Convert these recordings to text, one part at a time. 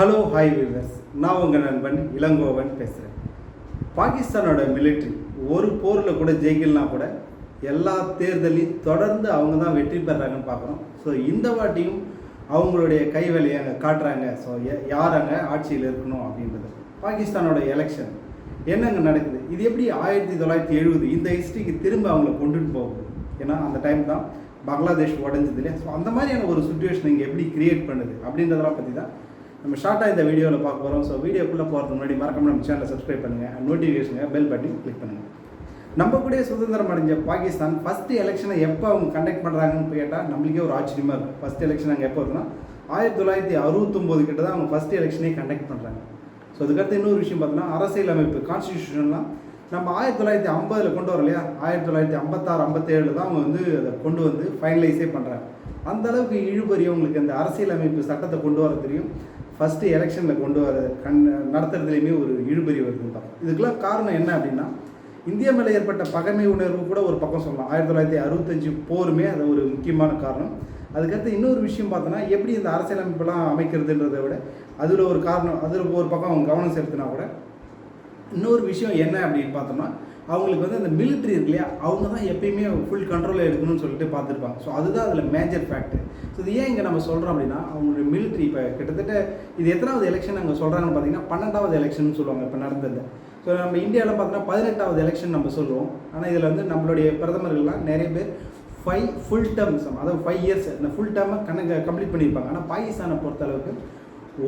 Hello hi viewers நான் உங்கள் நண்பன் இளங்கோவன் பேசுகிறேன் பாகிஸ்தானோட மிலிட்ரி ஒரு போரில் கூட ஜெயிக்கலனா கூட எல்லா தேர்தலையும் தொடர்ந்து அவங்க தான் வெற்றி பெறாங்கன்னு பார்க்குறோம். ஸோ இந்த வாட்டியும் அவங்களுடைய கைவேலையை அங்கே காட்டுறாங்க. ஸோ யார் அங்கே ஆட்சியில் இருக்கணும் அப்படின்றது. பாகிஸ்தானோட எலெக்ஷன் என்னங்க நடக்குது? இது எப்படி ஆயிரத்தி தொள்ளாயிரத்தி எழுபது இந்த ஹிஸ்ட்ரிக்கு திரும்ப அவங்கள கொண்டுட்டு போகுது? ஏன்னா அந்த டைம் தான் பங்களாதேஷ் உடஞ்சது இல்லையா ஸோ அந்த மாதிரியான ஒரு சுச்சுவேஷன் இங்கே எப்படி கிரியேட் பண்ணுது? அப்படின்றதெல்லாம் பற்றி தான் நம்ம ஷார்ட்டாக இந்த வீடியோவில் பார்க்க போகிறோம் ஸோ வீடியோக்குள்ளே போகிறதுக்கு முன்னாடி மறக்காம நம்ம சேனலை சப்ஸ்கிரைப் பண்ணுங்கள் அண்ட் நோட்டிஃபிகேஷனுங்க பெல் பட்டன் கிளிக் பண்ணுங்கள் நம்ம கூட சுதந்திரம் அடைஞ்ச பாகிஸ்தான் ஃபஸ்ட்டு எலெக்ஷனை எப்போ அவங்க கண்டக்ட் பண்ணுறாங்கன்னு கேட்டால் நம்மளுக்கே ஒரு ஆச்சரியமாக இருக்கும். ஃபஸ்ட் எலெக்ஷன் அங்கே எப்போ இருக்குன்னா ஆயிரத்தி தொள்ளாயிரத்தி அறுபத்தொம்போது கிட்ட தான் அவங்க ஃபஸ்ட் எலெக்ஷனே கண்டக்ட் பண்ணுறாங்க ஸோ அதுக்கடுத்து இன்னொரு விஷயம் பார்த்தோன்னா அரசியல் அமைப்பு கான்ஸ்டியூஷன்லாம் நம்ம ஆயிரத்தி தொள்ளாயிரத்தி ஐம்பதில் கொண்டு வரலையா இல்லையா? ஆயிரத்தி தொள்ளாயிரத்தி ஐம்பத்தாறு ஐம்பத்தேழில் தான் அவங்க வந்து அதை கொண்டு வந்து ஃபைனலைஸே பண்ணுறாங்க அந்தளவுக்கு இழுபறி அவங்களுக்கு அந்த அரசியலமைப்பு சட்டத்தை கொண்டு வர தெரியும். ஃபஸ்ட்டு எலெக்ஷனில் கொண்டு வர கண் நடத்துறதுலையுமே ஒரு இழுபறி வருது தான் இதுக்கெல்லாம் காரணம் என்ன அப்படின்னா இந்தியா மேலே ஏற்பட்ட பகைமை உணர்வு கூட ஒரு பக்கம் சொல்லலாம். ஆயிரத்தி தொள்ளாயிரத்தி அறுபத்தஞ்சு போருமே அது ஒரு முக்கியமான காரணம். அதுக்கடுத்து இன்னொரு விஷயம் பார்த்தோன்னா எப்படி இந்த அரசியலமைப்பெல்லாம் அமைக்கிறதுன்றதை விட அதில் ஒரு காரணம் அதில் ஒரு பக்கம் அவங்க கவனம் செலுத்தினா கூட இன்னொரு விஷயம் என்ன அப்படின்னு பார்த்தோம்னா அவங்களுக்கு வந்து அந்த மிலிட்ரி இருக்கு இல்லையா அவங்க தான் எப்பயுமே ஃபுல் கண்ட்ரோலில் எடுக்கணும்னு சொல்லிட்டு பார்த்துருப்பாங்க. ஸோ அதுதான் அதில் மேஜர் ஃபேக்ட் ஸோ இது ஏன் இங்கே நம்ம சொல்கிறோம் அப்படின்னா அவங்களுடைய மிலிட்ரி இப்போ கிட்டத்தட்ட இது எத்தனாவது எலெக்ஷன் அங்கே சொல்கிறாங்கன்னு பார்த்தீங்கன்னா பன்னெண்டாவது எலெக்ஷன் சொல்லுவாங்க இப்போ நடந்தது. ஸோ நம்ம இந்தியாவில் பார்த்தோன்னா பதினெட்டாவது எலெக்ஷன் நம்ம சொல்லுவோம். ஆனால் இதில் வந்து நம்மளுடைய பிரதமர்கள்லாம் நிறைய பேர் ஃபைவ் ஃபுல் டேர்ம்ஸ் அதாவது ஃபைவ் இயர்ஸ் இந்த ஃபுல் டேர்மை கணக்கு கம்ப்ளீட் பண்ணியிருப்பாங்க. ஆனால் பாகிஸ்தானை பொறுத்தளவுக்கு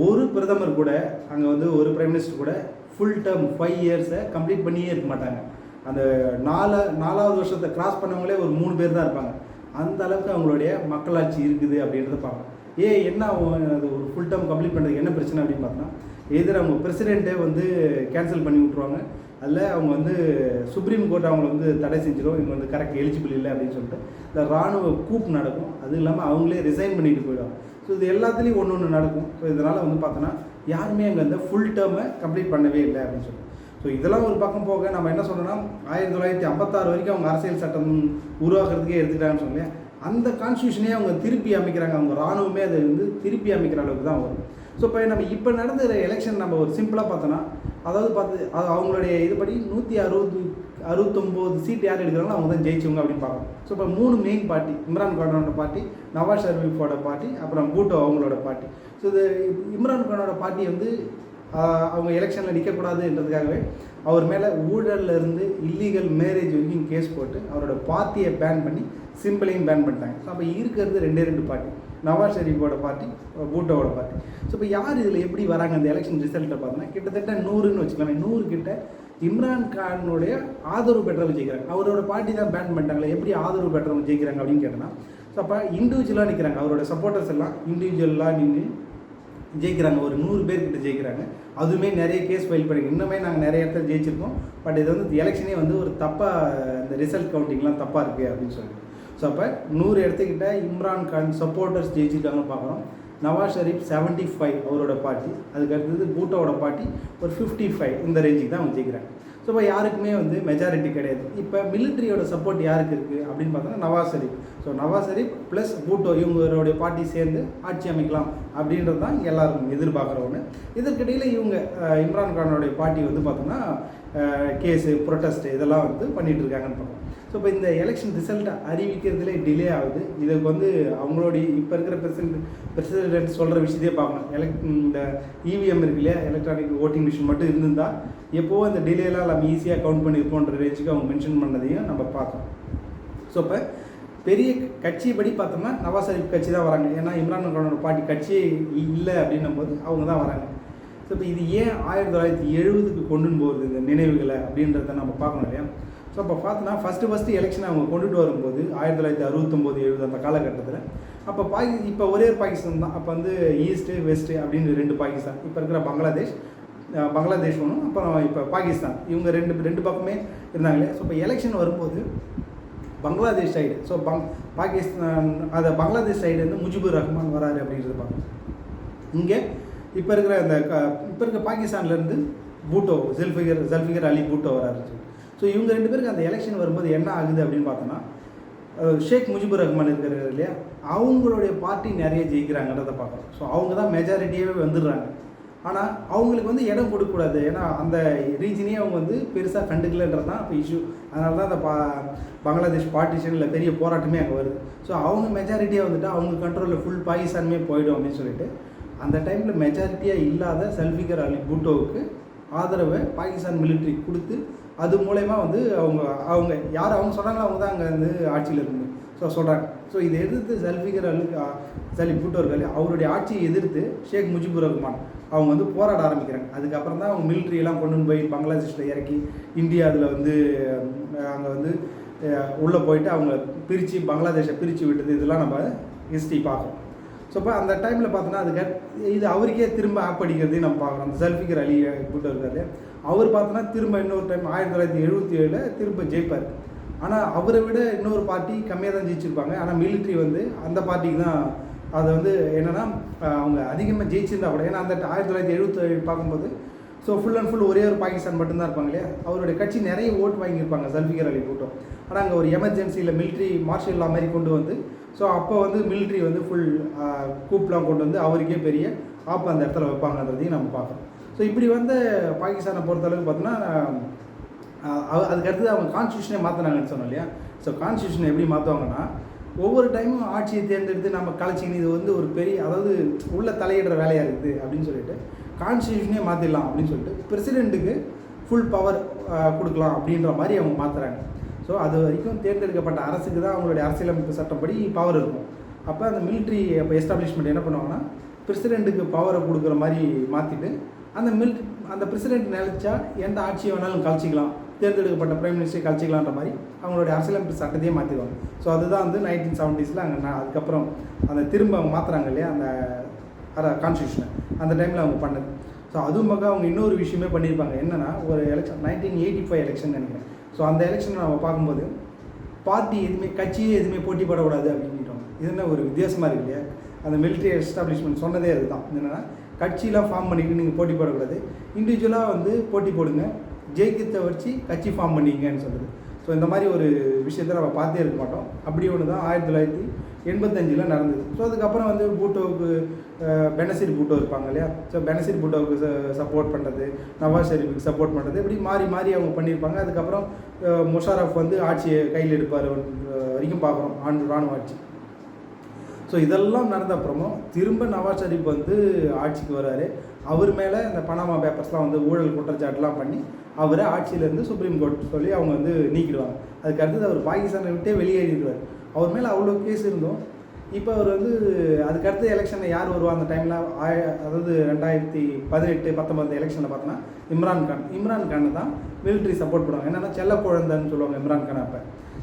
ஒரு பிரதமர் கூட அங்கே வந்து ஒரு பிரைம் மினிஸ்டர் கூட ஃபுல் டேர்ம் ஃபைவ் இயர்ஸை கம்ப்ளீட் பண்ணியே இருக்க மாட்டாங்க. அந்த நாலு நாலாவது வருஷத்தை கிராஸ் பண்ணவங்களே ஒரு மூணு பேர் தான் இருப்பாங்க. அந்த அளவுக்கு அவங்களுடைய மக்களாட்சி இருக்குது அப்படின்றத பார்க்கணும். ஏ என்ன அவங்க அது ஒரு ஃபுல் டேர்ம் கம்ப்ளீட் பண்ணுறதுக்கு என்ன பிரச்சனை அப்படின்னு பார்த்தோன்னா எதிர அவங்க பிரசிடெண்ட்டே வந்து கேன்சல் பண்ணி விட்ருவாங்க அதில் அவங்க வந்து சுப்ரீம் கோர்ட் அவங்களை வந்து தடை செஞ்சிடும் இவங்க வந்து கரெக்ட் எலிஜிபிள் இல்லை அப்படின்னு சொல்லிட்டு இந்த ராணுவ கூப் நடக்கும். அது இல்லாமல் அவங்களே ரிசைன் பண்ணிட்டு போயிடுவாங்க. ஸோ இது எல்லாத்துலேயும் ஒன்று ஒன்று நடக்கும். ஸோ இதனால் வந்து பார்த்தோன்னா யாருமே அங்கே அந்த ஃபுல் டேர்மை கம்ப்ளீட் பண்ணவே இல்லை அப்படின்னு சொல்லிட்டு. ஸோ இதெல்லாம் ஒரு பக்கம் போக நம்ம என்ன சொல்கிறோன்னா ஆயிரத்தி தொள்ளாயிரத்தி ஐம்பத்தாறு வரைக்கும் அவங்க அரசியல் சட்டம் உருவாக்குறதுக்கே எடுத்துக்கிட்டாங்கன்னு சொல்லி அந்த கான்ஸ்டியூஷனே அவங்க திருப்பி அமைக்கிறாங்க. அவங்க ராணுவமே அதை வந்து திருப்பி அமைக்கிற அளவுக்கு தான் வரும். ஸோ இப்போ நம்ம இப்போ நடந்த எலெக்ஷன் நம்ம ஒரு சிம்பிளாக பார்த்தோன்னா அதாவது பார்த்து அது அவங்களுடைய இதுபடி நூற்றி அறுபது அறுபத்தொம்போது சீட் யார் எடுக்கிறாங்களோ அவங்க தான் ஜெயிச்சவங்க அப்படின்னு பார்க்கணும். ஸோ இப்போ மூணு மெயின் பார்ட்டி இம்ரான் கானோட பார்ட்டி நவாஸ் ஷரீஃபோட பார்ட்டி அப்புறம் பூட்டோ அவங்களோட பார்ட்டி ஸோ இது இம்ரான் கானோட பார்ட்டி வந்து அவங்க எலெக்ஷனில் நிற்கக்கூடாதுன்றதுக்காகவே அவர் மேலே ஊழலில் இருந்து இல்லீகல் மேரேஜ் வரைக்கும் கேஸ் போட்டு அவரோட பார்ட்டியை பேன் பண்ணி சிம்பிளையும் பேன் பண்ணிட்டாங்க. ஸோ அப்போ இருக்கிறது ரெண்டே ரெண்டு பார்ட்டி நவாஸ் ஷெரீஃபோட பார்ட்டி பூட்டோவோட பார்ட்டி ஸோ இப்போ யார் இதில் எப்படி வராங்க அந்த எலெக்ஷன் ரிசல்ட்டை பார்த்தோன்னா கிட்டத்தட்ட நூறுன்னு வச்சுக்கலாமே நூறு கிட்ட இம்ரான் கானுடைய ஆதரவு பெற்றவங்க ஜெயிக்கிறாங்க. அவரோட பார்ட்டி தான் பேன் பண்ணிட்டாங்களே எப்படி ஆதரவு பெற்றவங்க ஜெயிக்கிறாங்க அப்படின்னு கேட்டோன்னா ஸோ அப்போ இண்டிவிஜுவலாக நிற்கிறாங்க அவரோட சப்போர்ட்டர்ஸ் எல்லாம் இண்டிவிஜுவலாக நின்று ஜெயிக்கிறாங்க. ஒரு நூறு பேர்கிட்ட ஜெயிக்கிறாங்க. அதுவுமே நிறைய கேஸ் ஃபைல் பண்ணி இன்னுமே நாங்கள் நிறைய இடத்துல ஜெயிச்சிருக்கோம். பட் இது வந்து எலெக்ஷனே வந்து ஒரு தப்பாக இந்த ரிசல்ட் கவுண்டிங்லாம் தப்பாக இருக்குது அப்படின்னு சொல்லிட்டு. ஸோ அப்போ நூறு இடத்துக்கிட்ட இம்ரான் கான் சப்போர்ட்டர்ஸ் ஜெயிச்சிருக்காங்கன்னு பார்க்குறோம். நவாஸ் ஷரீப் செவன்ட்டி ஃபைவ் அவரோட பார்ட்டி அதுக்கு அடுத்தது பூட்டோட பார்ட்டி ஒரு ஃபிஃப்டி ஃபைவ் இந்த ரேஞ்சுக்கு தான் அவங்க ஜெயிக்கிறாங்க. ஸோ இப்போ யாருக்குமே வந்து மெஜாரிட்டி கிடையாது. இப்போ மிலிட்ரியோட சப்போர்ட் யாருக்கு இருக்குது அப்படின்னு பார்த்தோன்னா நவாஸ் ஷரீஃப் ஸோ நவாஸ் ஷெரீப் ப்ளஸ் பூட்டோ இவங்களுடைய பார்ட்டி சேர்ந்து ஆட்சி அமைக்கலாம் அப்படின்றது தான் எல்லாருக்கும் எதிர்பார்க்குற ஒன்று இதற்கிடையில் இவங்க இம்ரான் கானோடைய பார்ட்டி வந்து பார்த்தோன்னா கேஸு ப்ரொட்டஸ்ட்டு இதெல்லாம் வந்து பண்ணிகிட்டு இருக்காங்கன்னு பார்க்கலாம் ஸோ இப்போ இந்த எலெக்ஷன் ரிசல்ட்டை அறிவிக்கிறதுலே டிலே ஆகுது. இதுக்கு வந்து அவங்களுடைய இப்போ இருக்கிற பிரசிடென்ட் பிரசிடென்ட் சொல்கிற விஷயத்தையே பார்க்கணும். எலக்ட் இந்த இவிஎம் இருக்கு இல்லையா? எலக்ட்ரானிக் ஓட்டிங் மிஷின் மட்டும் இருந்திருந்தால் எப்போவோ அந்த டிலேலாம் நம்ம ஈஸியாக கவுண்ட் பண்ணியிருப்போன்ற ரேஞ்சுக்கு அவங்க மென்ஷன் பண்ணதையும் நம்ம பார்க்கணும் ஸோ இப்போ பெரிய கட்சி படி பார்த்தோம்னா நவாஸ் ஷரீஃப் கட்சி தான் வராங்க. ஏன்னா இம்ரான் கானோட பாட்டி கட்சியே இல்லை அப்படின்னும் போது அவங்க தான் வராங்க. ஸோ இப்போ இது ஏன் ஆயிரத்தி தொள்ளாயிரத்தி எழுபதுக்கு கொண்டுன்னு போகுது இந்த நினைவுகளை அப்படின்றத நம்ம பார்க்கணும் இல்லையா? ஸோ அப்போ பார்த்தோன்னா ஃபஸ்ட்டு ஃபஸ்ட்டு எலெக்ஷன் அவங்க கொண்டுட்டு வரும்போது ஆயிரத்தி தொள்ளாயிரத்தி அறுபத்தொம்போது எழுபது அந்த காலகட்டத்தில் அப்போ பாகி இப்போ ஒரே ஒரு பாகிஸ்தான் தான். அப்போ வந்து ஈஸ்ட்டு வெஸ்ட்டு அப்படின்னு ரெண்டு பாகிஸ்தான். இப்போ இருக்கிற பங்களாதேஷ் பங்களாதேஷ் ஒன்றும் அப்புறம் இப்போ பாகிஸ்தான். இவங்க ரெண்டு ரெண்டு பக்கமே இருந்தாங்களே. ஸோ இப்போ எலெக்ஷன் வரும்போது பங்களாதேஷ் சைடு ஸோ பங் பாகிஸ்தான் அதை பங்களாதேஷ் சைடு வந்து முஜிபுர் ரஹ்மான் வராரு அப்படின்றது பார்க்கணும் இங்கே இப்போ இருக்கிற அந்த க இப்போ இருக்கிற பாகிஸ்தான்லேருந்து பூட்டோ ஜெல்ஃபிகர் ஜெல்ஃபிகர் அலி பூட்டோ வராரு. ஸோ இவங்க ரெண்டு பேருக்கு அந்த எலெக்ஷன் வரும்போது என்ன ஆகுது அப்படின்னு பார்த்தோன்னா ஷேக் முஜிபுர் ரஹ்மான் இருக்கிறார் இல்லையா? அவங்களுடைய பார்ட்டி நிறைய ஜெயிக்கிறாங்கன்றதை பார்க்குறோம் ஸோ அவங்க தான் மெஜாரிட்டியாகவே வந்துடுறாங்க. ஆனால் அவங்களுக்கு வந்து இடம் கொடுக்கக்கூடாது. ஏன்னா அந்த ரீஜனே அவங்க வந்து பெருசாக கண்டுக்கலன்றது தான் இப்போ இஷ்யூ அதனால தான் அந்த பா பங்களாதேஷ் பார்ட்டிஷனில் பெரிய போராட்டமே அங்கே வருது. ஸோ அவங்க மெஜாரிட்டியாக வந்துட்டு அவங்க கண்ட்ரோலில் ஃபுல் பாகிஸ்தானுமே போயிடும் அப்படின்னு சொல்லிட்டு அந்த டைமில் மெஜாரிட்டியாக இல்லாத சல்ஃபிகர் அலி பூட்டோவுக்கு ஆதரவை பாகிஸ்தான் மிலிட்ரி கொடுத்து அது மூலயமா வந்து அவங்க அவங்க யார் அவங்க சொல்கிறாங்களோ அவங்க தான் அங்கே வந்து ஆட்சியில் இருந்து. ஸோ சொல்கிறாங்க ஸோ இதை எதிர்த்து சல்ஃபிகர் அலி சலி பூட்டோர்கள் அவருடைய ஆட்சியை எதிர்த்து ஷேக் முஜிபுர் ரஹ்மான் அவங்க வந்து போராட ஆரம்பிக்கிறாங்க. அதுக்கப்புறம் தான் அவங்க மிலிட்ரியெல்லாம் கொண்டு போய் பங்களாதேஷில் இறக்கி இந்தியா அதில் வந்து அங்கே வந்து உள்ளே போயிட்டு அவங்க பிரித்து பங்களாதேஷை பிரித்து விட்டது இதெல்லாம் நம்ம ஹிஸ்ட்ரி பார்க்குறோம் ஸோ இப்போ அந்த டைமில் பார்த்தோன்னா அதுக்கு இது அவருக்கே திரும்ப ஆப் அடிக்கிறதையும் நம்ம பார்க்குறோம். அந்த சல்ஃபிகர் அலி கூட்டம் இருக்காரு அவர் பார்த்தோன்னா திரும்ப இன்னொரு டைம் ஆயிரத்தி தொள்ளாயிரத்தி எழுபத்தி ஏழில் திரும்ப ஜெயிப்பார். ஆனால் அவரை விட இன்னொரு பார்ட்டி கம்மியாக தான் ஜெயிச்சிருப்பாங்க. ஆனால் மிலிட்ரி வந்து அந்த பார்ட்டிக்கு தான் அதை வந்து என்னென்னா அவங்க அதிகமாக ஜெயிச்சிருந்தா கூட ஏன்னா அந்த ஆயிரத்தி தொள்ளாயிரத்தி எழுபத்தி ஏழு பார்க்கும்போது ஸோ ஃபுல் அண்ட் ஃபுல் ஒரே ஒரு பாகிஸ்தான் மட்டும்தான் இருப்பாங்க இல்லையா? அவருடைய கட்சி நிறைய ஓட்டு வாங்கியிருப்பாங்க சல்ஃபிகர் அலி கூட்டம். ஆனால் அங்கே ஒரு எமர்ஜென்சியில் மிலிட்ரி மார்ஷல் லா மாதிரி கொண்டு வந்து ஸோ அப்போ வந்து மிலிட்ரி வந்து ஃபுல் கூப்லாம் கொண்டு வந்து அவருக்கே பெரிய ஆப் அந்த இடத்துல வைப்பாங்கன்றதையும் நம்ம பார்க்குறோம். ஸோ இப்படி வந்து பாகிஸ்தானை பொறுத்தளவுக்கு பார்த்தோன்னா அதுக்கடுத்து அதுக்கு அவங்க கான்ஸ்டியூஷனே மாற்றினாங்கன்னு சொன்னோம் இல்லையா? ஸோ கான்ஸ்டியூஷனை எப்படி மாற்றுவாங்கன்னா ஒவ்வொரு டைமும் ஆட்சியை தேர்ந்தெடுத்து நம்ம கலைச்சிக்கணும் இது வந்து ஒரு பெரிய அதாவது உள்ள தலையிடுற வேலையாக இருக்குது அப்படின்னு சொல்லிட்டு கான்ஸ்டியூஷனே மாற்றிடலாம் அப்படின்னு சொல்லிட்டு பிரசிடெண்ட்டுக்கு ஃபுல் பவர் கொடுக்கலாம் அப்படின்ற மாதிரி அவங்க மாற்றுறாங்க ஸோ அது வரைக்கும் தேர்ந்தெடுக்கப்பட்ட அரசுக்கு தான் அவங்களுடைய அரசியலமைப்பு சட்டப்படி பவர் இருக்கும். அப்போ அந்த மிலிட்ரி இப்போ எஸ்டாப்ளிஷ்மெண்ட் என்ன பண்ணுவாங்கன்னா பிரசிடெண்ட்டுக்கு பவரை கொடுக்குற மாதிரி மாற்றிட்டு அந்த மில் அந்த பிரசிடெண்ட் நினைச்சா எந்த ஆட்சியை வேணாலும் கழிச்சிக்கலாம் தேர்ந்தெடுக்கப்பட்ட பிரைம் மினிஸ்டரை கழிச்சிக்கலான்ற மாதிரி அவங்களுடைய அரசியலமைப்பு சட்டத்தையே மாற்றிடுவாங்க ஸோ அதுதான் வந்து நைன்டீன் செவன்ட்டீஸில் அங்கே நான் அதுக்கப்புறம் அந்த திரும்ப அவங்க மாற்றுறாங்க இல்லையா அந்த கான்ஸ்டியூஷனை அந்த டைமில் அவங்க பண்ணது. ஸோ அதுவும் பக்கம் அவங்க இன்னொரு விஷயமே பண்ணியிருப்பாங்க. என்னென்னா ஒரு election nineteen eighty five election நினைக்கிறேன். ஸோ அந்த எலெக்ஷனை நம்ம பார்க்கும்போது பார்ட்டி எதுவுமே கட்சியே எதுவுமே போட்டி போடக்கூடாது அப்படின்ட்டோம் இது என்ன ஒரு வித்தியாசமாக இருக்கு இல்லையா? அந்த மிலிட்ரி எஸ்டாப்ளிஷ்மெண்ட் சொன்னதே அதுதான். என்னென்னா கட்சியெலாம் ஃபார்ம் பண்ணிட்டு நீங்கள் போட்டி போடக்கூடாது இண்டிவிஜுவலாக வந்து போட்டி போடுங்க. ஜெயிக்கத்தை வச்சு கட்சி ஃபார்ம் பண்ணிங்கன்னு சொல்லுது ஸோ இந்த மாதிரி ஒரு விஷயத்தை நம்ம பார்த்தே இருக்க மாட்டோம். அப்படி ஒன்று தான் ஆயிரத்தி தொள்ளாயிரத்தி எண்பத்தஞ்சில் நடந்தது. ஸோ அதுக்கப்புறம் வந்து பூட்டோவுக்கு பெனசிட் பெனசீர் பூட்டோ இருப்பாங்க இல்லையா? ஸோ பெனசீர் பூட்டோவுக்கு சப்போர்ட் பண்ணுறது நவாஸ் ஷெரீஃபுக்கு சப்போர்ட் பண்ணுறது இப்படி மாறி மாறி அவங்க பண்ணியிருப்பாங்க. அதுக்கப்புறம் முஷாரஃப் வந்து ஆட்சியை கையில் எடுப்பார் வரைக்கும் பார்க்குறோம் ஆண் ராணுவ ஆட்சி. ஸோ இதெல்லாம் நடந்த அப்புறமும் திரும்ப நவாஸ் ஷெரீப் வந்து ஆட்சிக்கு வராரு. அவர் மேலே இந்த பனாமா பேப்பர்ஸ்லாம் வந்து ஊழல் குற்றச்சாட்டுலாம் பண்ணி அவரை ஆட்சியிலேருந்து சுப்ரீம் கோர்ட் சொல்லி அவங்க வந்து நீக்கிடுவாங்க. அதுக்கு அடுத்தது அவர் பாகிஸ்தானை விட்டே வெளியேறிடுவார். அவர் மேலே அவ்வளோ கேஸ் இருந்தோம். இப்போ அவர் வந்து அதுக்கடுத்த எலெக்ஷனில் யார் வருவா அந்த டைமில் ஆய அதாவது ரெண்டாயிரத்தி பதினெட்டு பத்தொம்பது எலெக்ஷனில் பார்த்தோன்னா இம்ரான் கான். இம்ரான் கானை தான் மிலிட்ரி சப்போர்ட் பண்ணுவாங்க. என்னென்னா செல்ல குழந்தைன்னு சொல்லுவாங்க இம்ரான் கான் அப்போ.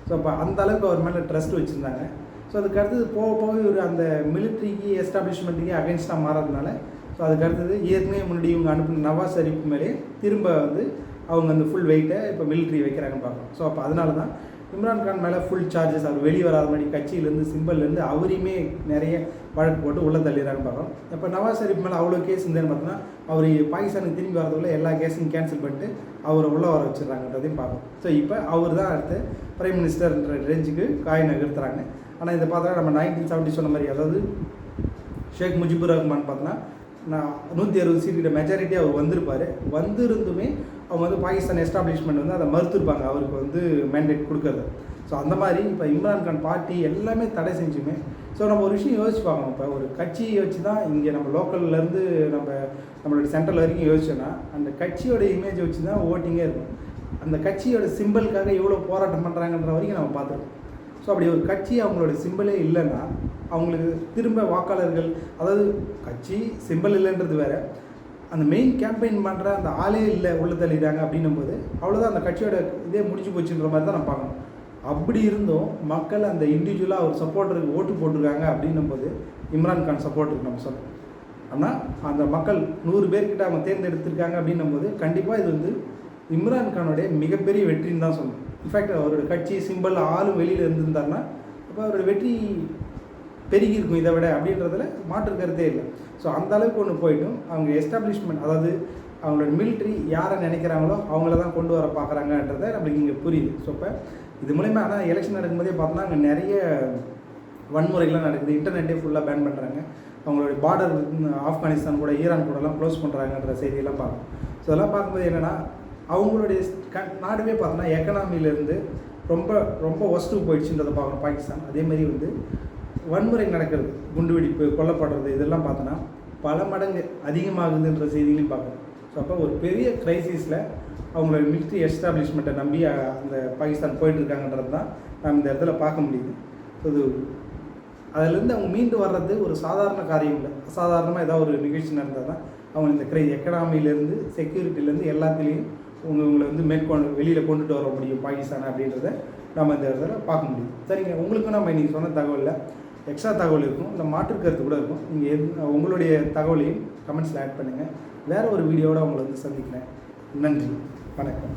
ஸோ அப்போ அந்த அளவுக்கு அவர் மேலே ட்ரஸ்ட் வச்சுருந்தாங்க. ஸோ அதுக்கு அடுத்தது போக போக இவர் அந்த மிலிட்ரிக்கு எஸ்டாப்ளிஷ்மெண்ட்டுக்கு அகேன்ஸ்டாக மாறதுனால ஸோ அதுக்கு அடுத்தது ஏற்கனவே முன்னாடி இவங்க அனுப்பின நவாஸ் ஷெரீப் மேலே திரும்ப வந்து அவங்க அந்த ஃபுல் வெயிட்டை இப்போ மிலிட்ரி வைக்கிறாங்கன்னு பார்க்குறோம். ஸோ அப்போ அதனால தான் இம்ரான் கான் மேலே ஃபுல் சார்ஜஸ் அவர் வெளியே வராத மாதிரி கட்சியிலேருந்து சிம்பிள்லேருந்து அவரையுமே நிறைய வழக்கு போட்டு உள்ளே தள்ளிடுறாங்க பார்க்குறோம். இப்போ நவாஸ் ஷெரீப் மேலே அவ்வளோ கேஸ் இருந்தேன்னு பார்த்தோன்னா அவர் பாகிஸ்தானுக்கு திரும்பி வரதுக்குள்ள எல்லா கேஸையும் கேன்சல் பண்ணிட்டு அவரை உள்ளே வர வச்சிடுறாங்கன்றதையும் பார்க்குறோம். ஸோ இப்போ அவர் தான் அடுத்து பிரைம் மினிஸ்டர்ன்ற ரேஞ்சுக்கு காய் நகர்த்துறாங்க. ஆனால் இதை பார்த்தோன்னா நம்ம நைன்டீன் செவன்ட்டி சொன்ன மாதிரி அதாவது ஷேக் முஜிபுர் ரஹ்மான் பார்த்தோன்னா நான் நூற்றி அறுபது சீட்டு மெஜாரிட்டி அவர் வந்திருப்பார். வந்திருந்துமே அவங்க வந்து பாகிஸ்தான் எஸ்டாப்ளிஷ்மெண்ட் வந்து அதை மறுத்திருப்பாங்க அவருக்கு வந்து மேண்டேட் கொடுக்கறது. ஸோ அந்த மாதிரி இப்போ இம்ரான் கான் பார்ட்டி எல்லாமே தடை செஞ்சுமே. ஸோ நம்ம ஒரு விஷயம் யோசிச்சு பார்க்கணும். இப்போ ஒரு கட்சியை வச்சு தான் இங்கே நம்ம லோக்கல்லேருந்து நம்ம நம்மளோட சென்ட்ரல் வரைக்கும் யோசிச்சோன்னா அந்த கட்சியோட இமேஜை வச்சு தான் ஓட்டிங்கே இருக்கும். அந்த கட்சியோட சிம்பிளுக்காக எவ்வளோ போராட்டம் பண்ணுறாங்கன்ற வரைக்கும் நம்ம பார்த்துருக்கோம். ஸோ அப்படி ஒரு கட்சி அவங்களோட சிம்பிளே இல்லைன்னா அவங்களுக்கு திரும்ப வாக்காளர்கள் அதாவது கட்சி சிம்பிள் இல்லைன்றது வேற. அந்த மெயின் கேம்பெயின் பண்ணுற அந்த ஆளே இல்லை உள்ள தள்ளிடுறாங்க அப்படின்னும் போது அவ்வளோதான் அந்த கட்சியோட இதே முடிஞ்சு போச்சுன்ற மாதிரி தான் நம்ம பார்க்கணும். அப்படி இருந்தும் மக்கள் அந்த இண்டிவிஜுவலாக ஒரு சப்போர்ட்டருக்கு ஓட்டு போட்டிருக்காங்க அப்படின்னும் போது இம்ரான் கான் சப்போர்ட்டருக்கு நம்ம சொல்லணும். ஆனால் அந்த மக்கள் நூறு பேர்கிட்ட அவங்க தேர்ந்தெடுத்திருக்காங்க அப்படின்னும் போது கண்டிப்பாக இது வந்து இம்ரான் கானுடைய மிகப்பெரிய வெற்றின்னு தான் சொல்லணும். இன்ஃபேக்ட் அவரோட கட்சி சிம்பிள் ஆளும் வெளியில் இருந்திருந்தாருன்னா அப்போ அவரோட வெற்றி பெருகி இருக்கும் இதை விட அப்படின்றதுல மாற்று கருத்தே இல்லை. ஸோ அந்த அளவுக்கு ஒன்று போயிட்டும். அவங்க எஸ்டாப்ளிஷ்மெண்ட் அதாவது அவங்களோட மிலிட்ரி யாரை நினைக்கிறாங்களோ அவங்கள தான் கொண்டு வர பார்க்குறாங்கன்றதை நம்மளுக்கு இங்கே புரியுது. ஸோ இப்போ இது மூலயமா ஆனால் எலெக்ஷன் நடக்கும்போதே பார்த்தோன்னா அங்கே நிறைய வன்முறைகள்லாம் நடக்குது. இன்டர்நெட்டே ஃபுல்லாக பேன் பண்ணுறாங்க அவங்களுடைய பார்டர் ஆப்கானிஸ்தான் கூட ஈரான் கூடலாம் க்ளோஸ் பண்ணுறாங்கன்ற செய்தியெல்லாம் பார்க்கணும் ஸோ அதெல்லாம் பார்க்கும்போது என்னென்னா அவங்களுடைய க நாடுமே பார்த்தோன்னா எக்கனாமிலேருந்து ரொம்ப ரொம்ப ஒஸ்ட்டு போயிடுச்சுன்றதை பார்க்குறோம் பாகிஸ்தான் அதே மாதிரி வந்து வன்முறை நடக்கிறது குண்டுவெடிப்பு கொல்லப்படுறது இதெல்லாம் பார்த்தோன்னா பல மடங்கு அதிகமாகுதுன்ற செய்திகளையும் பார்க்குறோம் ஸோ அப்போ ஒரு பெரிய க்ரைசிஸில் அவங்களோட மிலிட்ரி எஸ்டாப்ளிஷ்மெண்ட்டை நம்பி அந்த பாகிஸ்தான் போயிட்டுருக்காங்கன்றது தான் நம்ம இந்த இடத்துல பார்க்க முடியுது. ஸோ இது அதிலேருந்து அவங்க மீண்டு வர்றது ஒரு சாதாரண காரியம் இல்லை. அசாதாரணமாக ஏதாவது ஒரு நிகழ்ச்சி நடந்தால் தான் அவங்க இந்த கிரை எக்கனாமிலேருந்து செக்யூரிட்டிலேருந்து எல்லாத்துலேயும் உங்கள் உங்களை வந்து மேற்கொண்டு வெளியில் கொண்டுட்டு வர முடியும் பாகிஸ்தான் அப்படின்றத நம்ம இந்த இடத்துல பார்க்க முடியும். சரிங்க உங்களுக்கும் நம்ம இன்றைக்கி சொன்ன தகவலில் எக்ஸ்ட்ரா தகவல் இருக்கும். இல்லை மாற்று கருத்து கூட இருக்கும். நீங்கள் எது உங்களுடைய தகவலையும் கமெண்ட்ஸில் ஆட் பண்ணுங்கள் வேறு ஒரு வீடியோவோட உங்களை வந்து சந்திக்கிறேன். நன்றி. வணக்கம்.